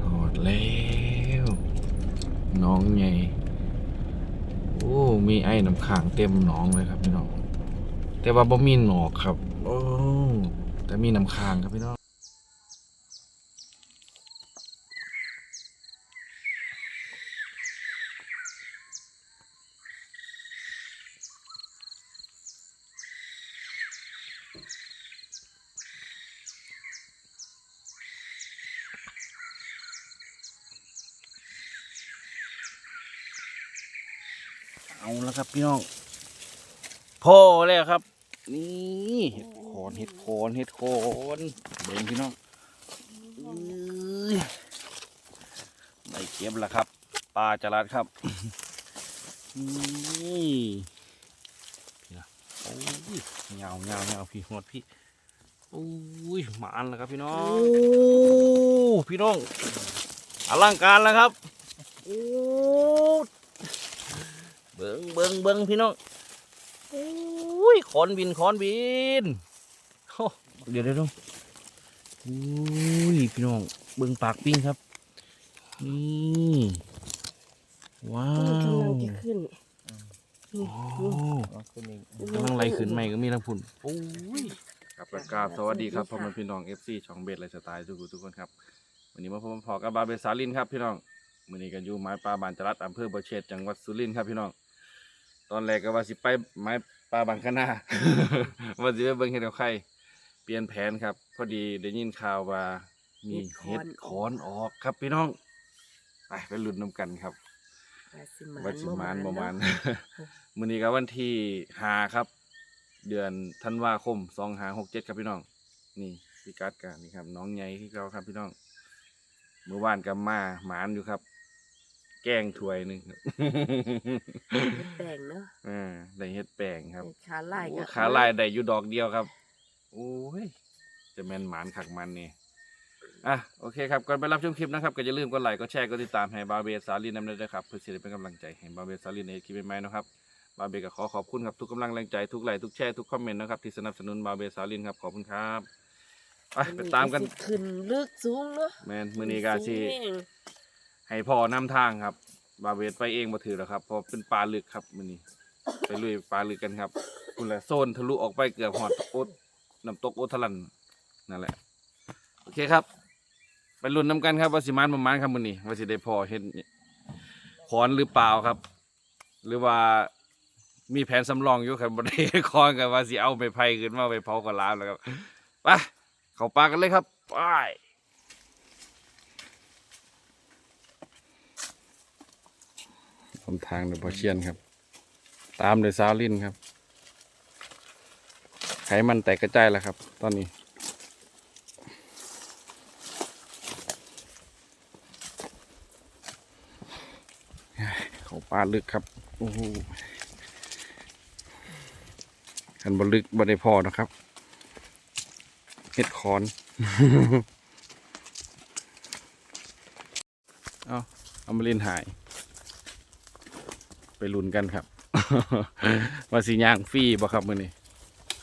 ถอดแล้ว น้องใหญ่โอ้ มีไอ้น้ำค้างเต็มหนองเลยครับพี่น้อง แต่ว่าบ่มีหนอกครับ โอ้ แต่มีน้ำค้างครับพี่น้อง ครับพี่น้องพอแล้วครับ นี่เห็ดโคนเห็ดโคนเห็ดโคนเบ่งพี่น้องอื้อได้เก็บแล้วครับปลาจรัดครับนี่พี่นะโอ้ยเงาเงาเงาพี่หมดพี่โอ้ยหมานแล้วครับพี่น้องโอ้พี่น้องอลังการแล้วครับโอ้ เบิงเบิงเบิงพี่น้องอุ้ยขอนบินขอนบินโอ้เดี๋ยวเดี๋ยวดูอุ้ยพี่น้องเบิงปากปิ้งครับนี่ว้านี่วกำลังจะขึ้นนี่โอ้นี่กำลังไล่ขึ้นใหม่ก็มีทั้งพุ่นโอ้ยครับประกราบสวัสดีครับพ่อแม่พี่น้อง FC ช่องเบสไลฟ์สไตล์ทุกคนทุกคนครับวันนี้มาพบมาพอกับบาเบสาลินครับพี่น้องวันนี้กันอยู่ไม้ปลาบานจรัดอำเภอบ่อเชษจังหวัดสุรินทร์ครับพี่น้อง ตอนแรกก็ว่าสิไปไม้ปลาบางคณาว่าสิไปเบิ่งเห็ดกับไข่เปลี่ยนแผนครับ พอดีได้ยินข่าวว่ามีเห็ดขอนออกครับพี่น้องไปไปลุ้นน้ำกันครับว่าสิหมานว่าสิมานประมาณเนาะมื้อนี้ก็วันที่หาครับ เดือนธันวาคมสองหาหกเจ็ดครับพี่น้อง นี่พิกัดกันนี่ครับ น้องใหญ่ที่เราครับพี่น้องเมื่อวานก็มาหมานอยู่ครับ แกงถ้วยหนึ่งครับแป้งเนาะอ่าได้เฮ็ดแป้งครับขาลายโอ้ก็ขาลายได้อยู่ดอกเดียวครับโอ้ยจะแม่นหมานขักมันนี่อะโอเคครับก่อนไปรับชมคลิปนะครับก็อย่าลืมกดไลค์กดแชร์กดติดตามให้บาเบสาลีนำเลยนะครับเพื่อที่จะเป็นกำลังใจให้บาเบสาลีในคลิปใหม่ๆนะครับบาเบก็ขอขอบคุณครับทุกกำลังแรงใจทุกไลค์ทุกแชร์ทุกคอมเมนต์นะครับที่สนับสนุนบาเบสาลีนครับขอบคุณครับไปไปตามกันสิขึ้นลึกสูงเนาะแมนมือนี้ก็สิ สูงแห้ง ให้พ่อนำทางครับ บาเวทไปเองมาถือแล้วครับเพราะเป็นปลาลึกครับมือนี้ ไปลุยปลาลึกกันครับคุณแหละโซนทะลุออกไปเกือบหอดโอ๊ตน้ำตกโอทลันนั่นแหละ โอเคครับ ไปลุ้นน้ำกันครับว่าสิมานประมาณครับมือนี้ว่าสิได้พอเห็นขอนหรือเปล่าครับ หรือว่ามีแผนสำรองอยู่ครับบริคอนกันว่าสิเอาไปไผ่ขึ้นมาไปเผากับล้ามแล้วครับไปเข้าปลากันเลยครับไป ทำทางโดยพอเชียนครับ ตามโดยซาวลินครับ ไขมันแตกกระจายแล้วครับ ตอนนี้เขาปลาลึกครับ โอ้โหขันบลึกบได้พอนะครับเห็ดคอน เอาเอามาเล่นหาย ไปลุ้นกันครับ ว่าสีย่างฟรีบ่ครับมือนี้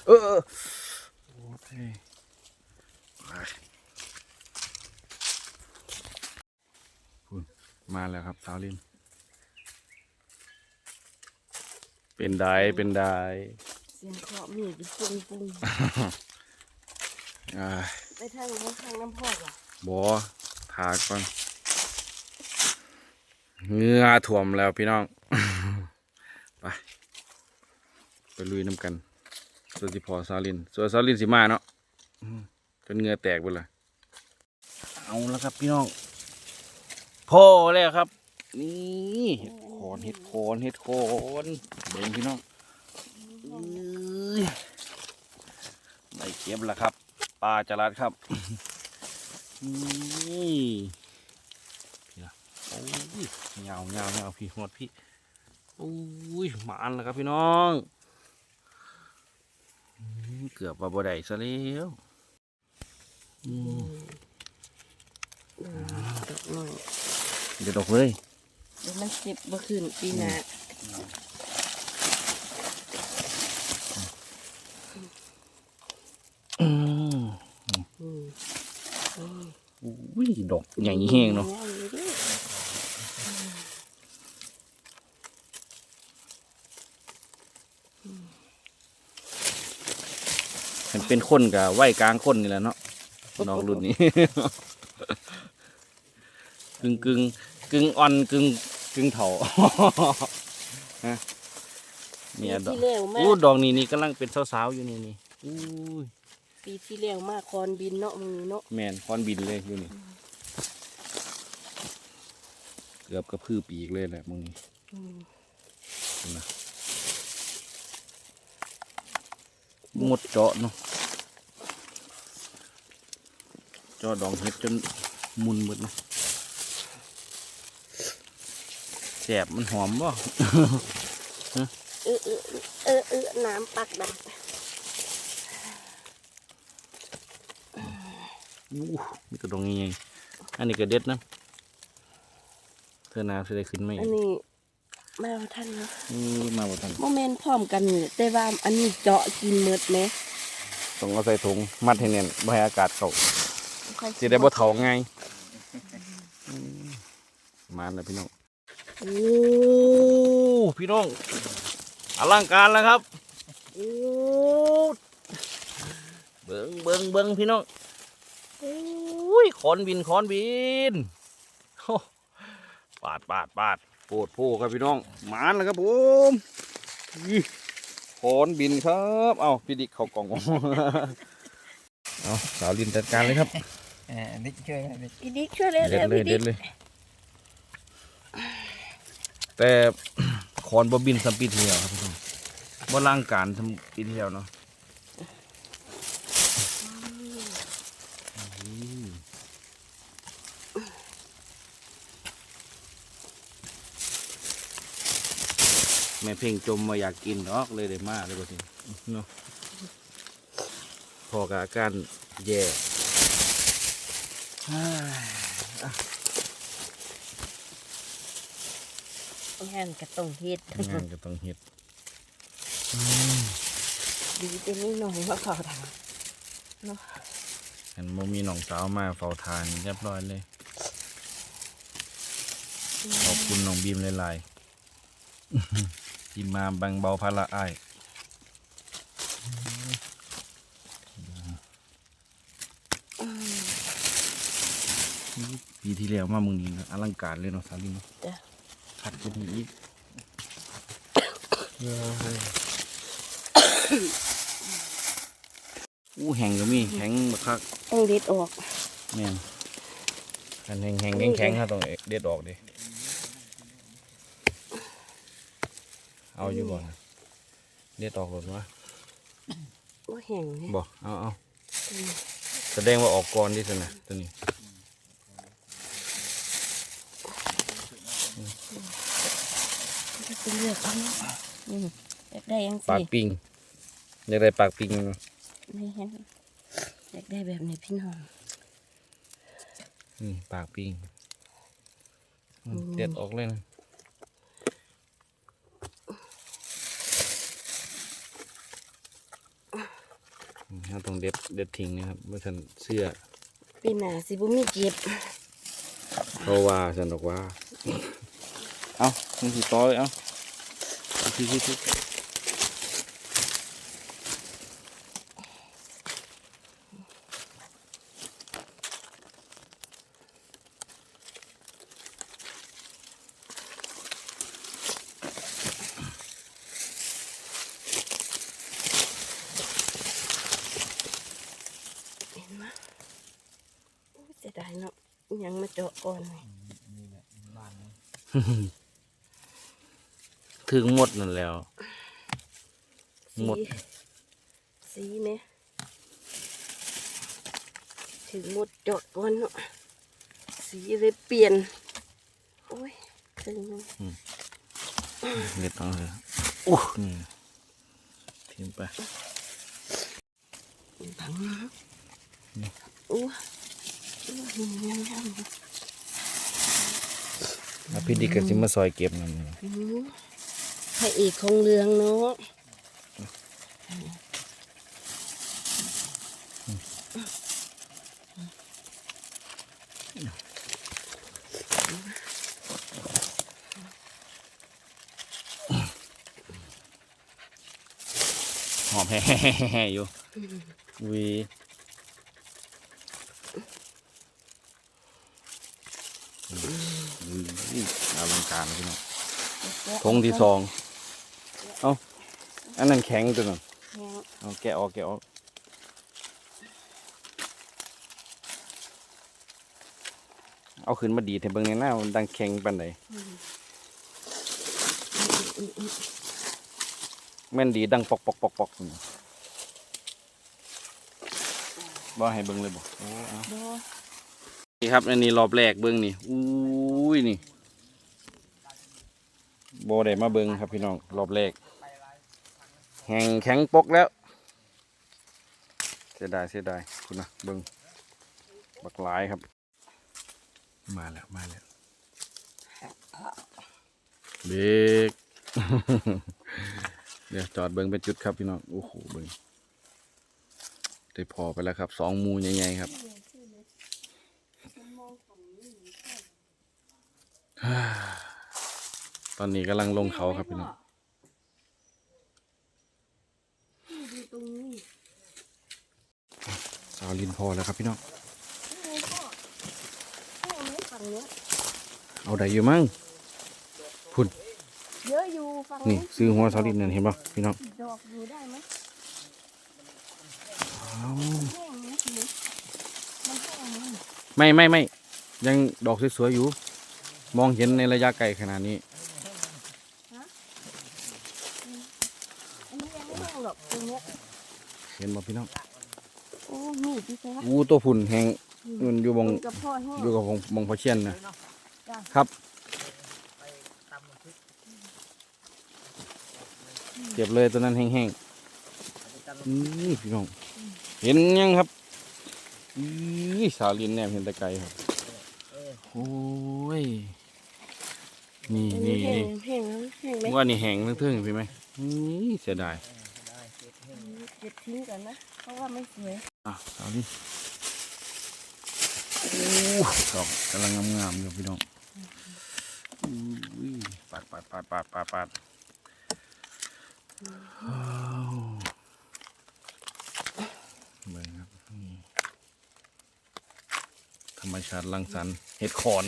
เออโอเคไปพุ่นมาแล้วครับสาวลินเป็นได้เป็นได้เสียงเคาะมีดปุ้งปุ้งอ่าไปทางข้างข้างน้ำพอกอะบอทาก่อนเหงือถ่วมแล้วพี่น้อง ไปไปลุยน้ำกันส่วนที่พอซาลินส่วนซาลินสิมาเนาะอืมจนเหงือแตกไปเลยเอาแล้วครับพี่น้องพอแล้วครับ นี่เห็ดโคนเห็ดโคนเห็ดโคนเบ่งพี่น้องอื้อได้เก็บแล้วครับปลาจรัดครับนี่พี่นะโอ้ยเงาเงาเงาพี่หมดพี่โอ้ยหมานแล้วครับพี่น้องอืมเกือบว่าบ่ได้ซะแล้วอืมอืมตกหน่อยเดี๋ยวดอกเลยเดี๋ยวมันเจ็บบ่ขึ้นปีหน้าอืมอืมอุ้ยดอกใหญ่แห้งเนาะ ใหญ่อยู่เด้อ มัน เป็นคนกับไหวกลางคนนี่แหละเนาะน้องรุ่นนี้ กึ่งกึ่งกึ่งอ่อนกึ่งกึ่งเถาฮะเนี่ยดอกปีที่แล้วมาอู้ดอกนี้นี่กำลังเป็นสาวๆอยู่นี่นี่อู้ยปีที่แล้วมาคอนบินเนาะมึงเนาะแมนคอนบินเลยอยู่นี่เกือบกระพือปีกเลยแหละมึงนี่อืมนะหมดเจาะเนาะเจาะดองเห็ดจนมุนหมดเนาะแสบมันหอมบ่เออเออเออเออน้ำปักดักอู้มีแต่ดองใหญ่ๆอันนี้ก็เด็ดนะเธอนาจะได้ขึ้นไหมอันนี้มาเอาท่านเนาะนี่มาบ่ทันโมเมนต์พร้อมกันนี่แต่ว่าอันนี้เจาะกินเมืดไหมต้องเอาใส่ถุงมัดให้แน่นบ่ให้อากาศเข้าค่อย สิได้บ่เฒ่าง่ายอืมมาแล้วพี่น้องโอ้พี่น้องอลังการแล้วครับโอ้เบิงเบิงเบิงพี่น้องโอ้ยขอนบินขอนบินโอ้ปาดปาดปาดโปดโพครับพี่น้องหมานแล้วครับผมอี้ขอนบินครับ เอาพี่ดิกเขากล่อง เอาสาวลินจัดการเลยครับเออนิดช่วยนะนิดพี่ดิ๊กช่วยเลยเด็ดแล้วเลยพี่เด็ดิ๊ดกเลย แต่คอนบอบินสมปีที่แล้วครับพี่น้องบ่ล่างการสมปีที่แล้วเนาะอืมแม่เพ่งจมมาอยากกินดอกเลยได้มาเลยบ่ทีเนาะพ อกับอาการแย่อ้ายงานกระต้องเฮ็ดงานก็ต้องเฮ็ดดีเต็มนี่หน่อยมาเข่าถังอันบ่มีน้องสาวมาเฝ้าทานเรียบร้อยเลย ขอบคุณน้องบีมหลายๆที่มาแบ่งเบาภาระอ้ายปี ที่แล้วมามึงนี่นะอลังการเลยเนาะสาลินเนาะจ้ะขัดกันอีกอู้แห้งก็มีแข็งบักคักต้องเด็ดออกแม่นอันแห้งแห้งแข็งแข็งๆครับต้องเด็ดออกดิเอาอยู่บ่อนเด็ดออกหมดวะว่าแห้งเนี่ยบ่เอาเอาแสดงว่าออกก่อนดิสินะตัวนี้ จะ ไปเลือกเอาเนาะอืมอยากได้ยังปากสิปิงอยากได้ปากปิงเนาะไม่เห็นอยากได้แบบนี้พี่น้อง นี่ปากปิงอืมอืม เด็ดออกเลยนะอืมเราต้องเด็ดเด็ดทิ้งนะครับเมื่อฉันเสื้อปีหน้าสิบุมีเก็บ เพราะว่าฉันบอกว่า เอา มึงสิต่อยเอาที่ที่ที่โอ้ยเสียดายเนาะอิหยังมาเจาะก่อนเลย นี่แหละบ้านนี้ ถึงหมดนั่นแล้ว หมด สีไหมถึงหมดเจาะก่อนเนาะสีเลยเปลี่ยน โอ้ยครึ่งหนึงเด็ดต้องเลยอู้นี่ทิ้งไปผังนะโอ้ยยังยังยังแล้วพี่ดิกก็สิมาซอยเก็บนั่นนี่อืมพ ระเอกของเรืองเนาะหอมแฮ่ๆๆอยู่วีอุ้ยอลังการพี่น้องทงที่สองเอ้า อันนั้นแข็งตัวนั้นแห้งเอาแกะออกแกะออกเอาขึ้นมาดีดให้เบิ่งในหน้ามันดังแข็งปานใดแม่นดีดังปอกปอกปอกปอกนี่บ่ให้เบิ่งเลยบ่โอ้เอาบ่นี่ครับอันนี้รอบแรกเบิ่งนี่อุ้ยนี่บ่ได้มาเบิ่งครับพี่น้องรอบแรก แห้งแข็งปกแล้ว เสียดายเสียดายคุณนะเบิงบักหลายครับ มาแล้วมาแล้วเบรกเดี๋ยวจอดเบิงเป็นจุดครับพี่น้องโอ้โหเบิงได้พอไปแล้วครับสองหมูใหญ่ๆครับตอนนี้กำลังลงเขาครับพี่น้อง ดูตรงนี้ สาวลินพอแล้วครับพี่น้องนี่ไงพ่อพ่อเอาไว้ฝั่งเนี้ยเอาได้อยู่มั้งคุณเยอะอยู่ฝั่งนี่ซื้อหัวสาวลินนั่นเห็นป่ะพี่น้องดอกอยู่ได้ไหมเอาแห้งนะทีนี้มันแห้งมันไม่ไม่ไม่ยังดอกสวยๆอยู่ มองเห็นในระยะไกลขนาดนี้อันนี้ยังไม่แห้งหรอกตรงเนี้ยเห็นบ่พี่น้องโอ้นี่พี่แจ๊คอู้ตัวผุ่นแหงมันอยู่บงกับพ่อแห้งอยู่กับบงบงพอเชียนนะจ้ะครับเก็บเลยตัวนั้นแห้งๆอื้อพี่น้องเห็นยังครับอื้อสาวลินแนมเห็นแต่ไกลครับโอ้ยนี่อันนี่นี้แห้นี่งแห้งแล้วแห้งไหมว่านี่แห้งทั้งเทิงพี่ไหมนี่เสียดายเก็บทิ้งก่อนนะ เพราะว่าไม่สวย อะเอาดิอ้ดอกกำลังงามๆอยู่พี่น้องอุ้ยปาดปาดปาดปาดปาดปาดว้าวเบิ่งครับธรรมชาติรังสรรเห็ดขอน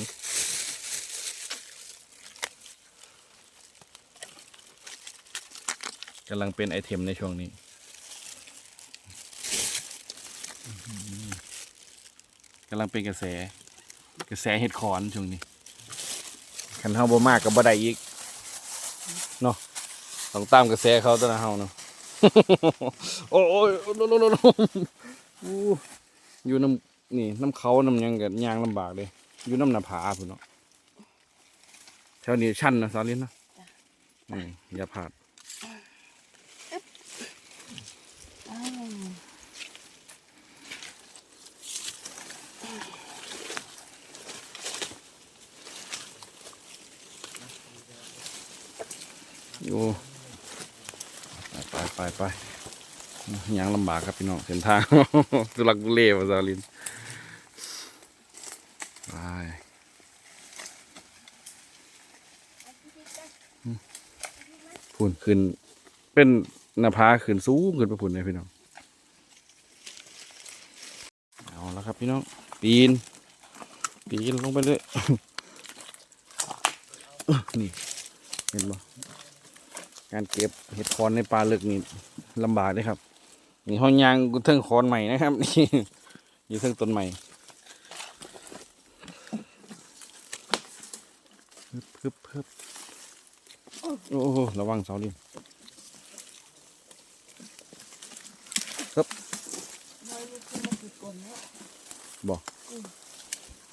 กำลังเป็นไอเทมในช่วงนี้ำลังเป็นกระแส กระแสเห็ดขอนช่วงนี้ขันเฮาบ่มากกับบ่ได้อีกเนาะต้องตามกระแสเขาตัวนะเฮาเนาะ โอ้ยโอ้ยโอ้ยโอ้ยโอ้ยโอ้ยอู้อยู่น้ำนี่น้ำเขาน้ำหยังกับยางลำบากเลยอยู่น้ำหน้าผาพุ่นเนาะแถวนี้ชันนะสาลินนะอืมอย่าพลาด อยู่ไปไปไปยางลำบากครับพี่น้องเส้นทางตุลักตุเลวะสาลินไปพุ่นขึ้น เป็นหน้าผาขึ้นสูงขึ้นไปพุ่นเลยพี่น้องเอาแล้วครับพี่น้อง ปีน ปีนลงไปเลยนี่ เห็นบ่ การเก็บเห็ดคอนในป่าลึกนี่ลำบากเลยครับนี่ห้องยางกูเทิงคอนใหม่นะครับนี่อยู่เทิงต้นใหม่ฮึบฮึบฮึบโอ้โหระวังเสาดิฮึบบอก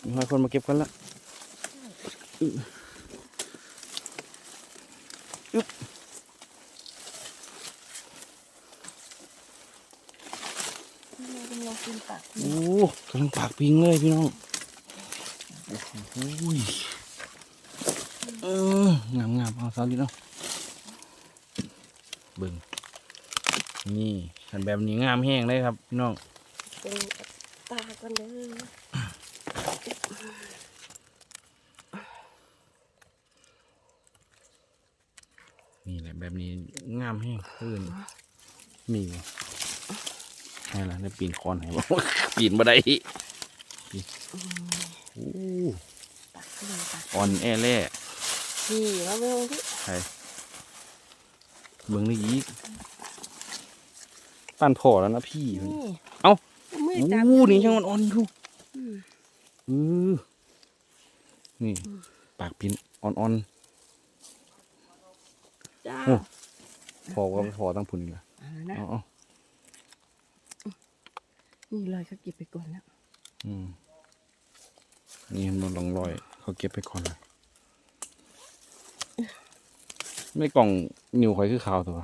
มีหลายคนมาเก็บกันละอึ๊บอึ๊บ นี่ เรากำลังกินปากโอ้กำลังปากปิงเลยพี่น้องโอ้โหยเอองามงามๆเอาเสาดินเอาเบิ่งนี่ขันแบบนี้งามแห้งเลยครับพี่น้องเป็นตาก่อนเด้อนี่แหละแบบนี้งามแห้งอื่นมี บ่ให้ละได้ปีนคอนให้บ่ปีนบ่ได้ปีนโอ้ตักเลยตักอ่อนแอแล่นี่มาเบิ่งที่ใช่เบิ่งนี่อีกปั้นพอแล้วนะพี่นี่เอ้ามือจับอู้นี่ยังอ่อนๆอยู่อืมอือนี่ ปากปินอ่อนจ้าโอ้ๆพอก็พอตั้งพุ่นนี่ละเอาละนะเอาเอา นี่เลยเขาเก็บไปก่อนแล้วอืมนี่มันลองรอยเขาเก็บไปก่อนเลยไม่กล่องนิวข่อยคือขาวตัว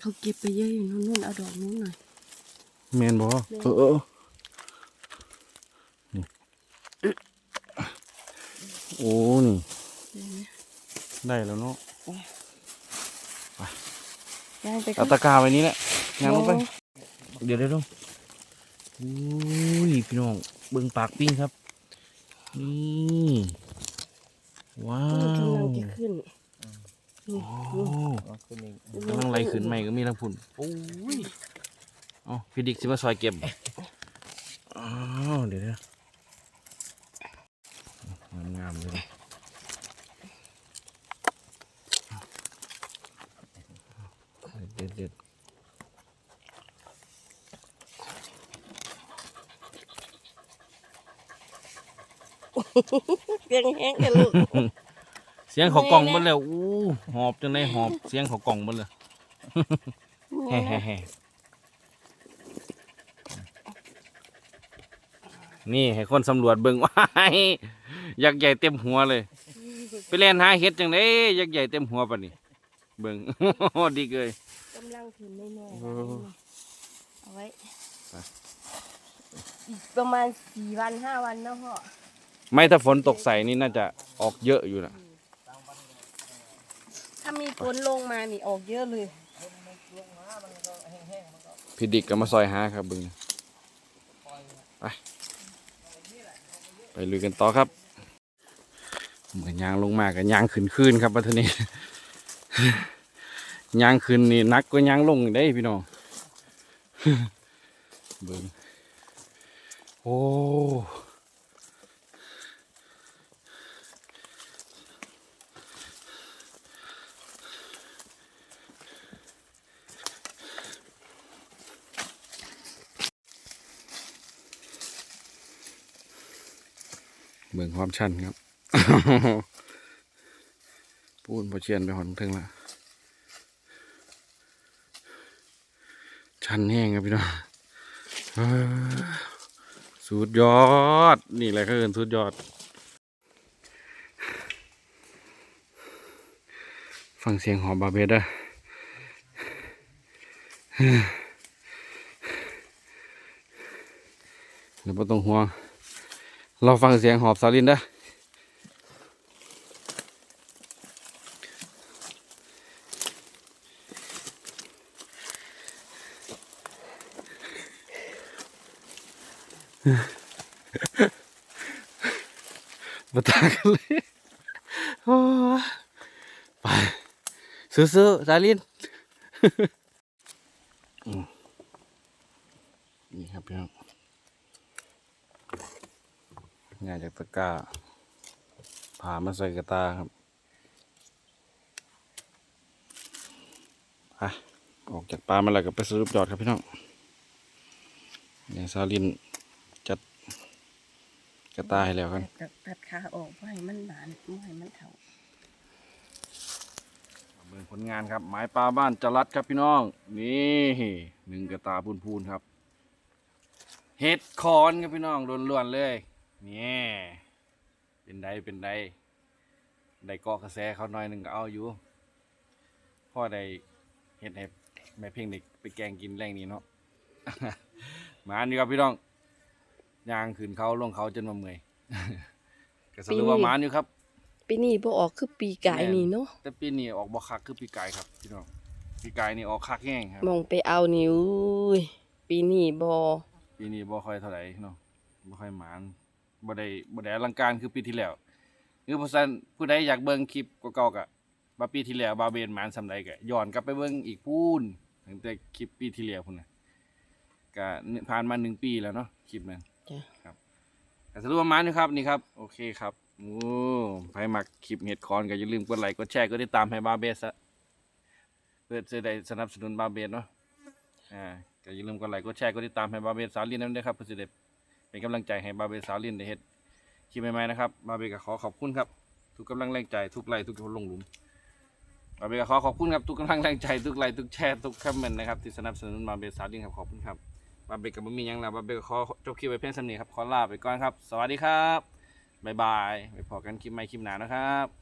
เขาเก็บไปเยอะอยู่นู่นๆเอาดอกนู้นหน่อยแมนบอแม่นเออเออนี่โอ้นี่เดี๋ยวนะได้แล้วเนาะย่างไปก่เอาอนตะกร้าไว้นี้แหละงานลงไป เดี๋ยวเดี๋ยวต้อง อุ้ยพี่น้องเบิ่งปากปิ้งครับ นี่ว้านี่วกำลังจะขึ้นนี่โอ้เอาขึ้นอีกกำลังไล่ขึ้นใหม่ก็มีทั้งพุ่นโอ้ยเอ๋อพี่ดิกสิมาซอยเก็บอ้าวเดี๋ยวเดี๋ยวงามๆเลยเด็ดเเสียงแห้งกันลูกเสียงเขากล่องหมันเลยอู้หอบจังได้หอบเสียงเขากล่องหมันเลยแฮ่แฮ่แฮ่นี่ให้คนสำรวจเบิ่งว้ายยักษ์ใหญ่เต็มหัวเลย ไปเล่นหาเห็ดจังไดยักษ์ใหญ่เต็มหัวปะนี่เบิ่งดีเลยกำลังขึ้นไม่แน่เออเอาไว้ไปอีกประมาณสี่วันห้าวันเนาะพ่อ ไม่ถ้าฝนตกใส่นี่น่าจะออกเยอะอยู่นะถ้ามีฝนลงมานี่ออกเยอะเลยพี่ดิกก็มาซอยหาครับเบิ่งไปไปลุยกันต่อครับเหมือนยางลงมากับยางขึ้นคืนครับปัทนี้ยางขึ้นนี่หนักก็ยางลงอีกได้พี่น้องเบิ่งโอ้ เบิ่งความชันครับปูนพอเชียนไปหอนถึงละชันแห้งครับพี่น้องสุดยอด นี่แหละก็เอินสุดยอด ฟังเสียงหอบบาเบสอะเดี๋ยวไม่ต้องห่วง เราฟังเสียงหอบซาลินเด้อมาตากันเลยโอ้ยไปซื้อๆซาลิน อืมนี่ครับพี่น้องง่ายจาก ตะกร้าผ่ามาใส่กระตาครับอะออกจากปลามาแล้วก็ไปสรุปยอดครับพี่น้องเนี่ยซาลินจัดกระตาให้แล้วกันตัดตัดขาออกเพื่อให้มันหนานไม่ให้มันเถาเบิ่งผลงานครับไม้ปลาบ้านจรัดครับพี่น้อง นี่หนึ่งกระตาพูนๆครับ เห็ดคอนครับพี่น้องล้วนๆเลย นี่เป็นไดเป็นไดได้เกาะกระแสเขาหน่อยหนึ่งก็เอาอยู่พ่อได้เห็ดให้แม่เพ่งเด็กไปแกงกินแรงนี้เนาะ มาอันนี้ครับพี่น้องยางขืนเขาลงเขาจนมาเมื่อยก็สรุปว่าหมาอยู่ครับ ปีนี้บ่ออกคือปีกายนี่เนาะแต่ปีนี้ออกบ่คักคือปีกายครับพี่น้องปีกายนี่ออกคักแห้งครับมองไปเอานิ้วปีนี้บ่ปีนี้บ่ค่อยเท่าไหร่เนาะบ่ค่อยหมาน บ่ได้บ่ได้อลังการคือปีที่แล้วคือเพราะฉะนั้นผู้ใดอยากเบิ่งคลิปเก่าๆก็ว่าปีที่แล้วบาวเบนหมานสำใดก็ย้อนกลับไปเบิ่งอีกพูนตั้งแต่คลิปปีที่แล้วพุ่นน่ะก็ผ่านมาหนึ่งปีแล้วเนาะคลิปนั้นจ้ะ ครับก็สรุปประมาณนี้ครับนี่ครับ โอเคครับโอ้ใครมักคลิปเห็ดคอนก็อย่าลืมกดไลค์กดแชร์กดติดตามให้บาวเบสอะเพื่อจะได้สนับสนุนบาวเบสเนาะอ่าก็อย่าลืมกดไลค์กดแชร์กดติดตามให้บาวเบสสาวลินนั่นด้วยครับเพื่อจะได้ เป็นกำลังใจให้บาเบสสาวลินได้เฮ็ดคลิปใหม่ๆนะครับบาเบก็ขอขอบคุณครับ ทุกกำลังแรงใจทุกไลค์ทุกคนลงหลุมบาเบก็ขอขอบคุณครับทุกกำลังแรงใจทุกไลค์ทุกแชร์ทุกคอมเมนต์นะครับที่สนับสนุนบาเบสสาวลินครับขอบคุณครับบาเบกับบ่มีหยังแล้วบาเบก็ขอจบคลิปไว้เพียงเท่านี้ครับขอลาไปก่อนครับ สวัสดีครับบ๊ายบายไปพอกันคลิปใหม่คลิปหน้านะครับ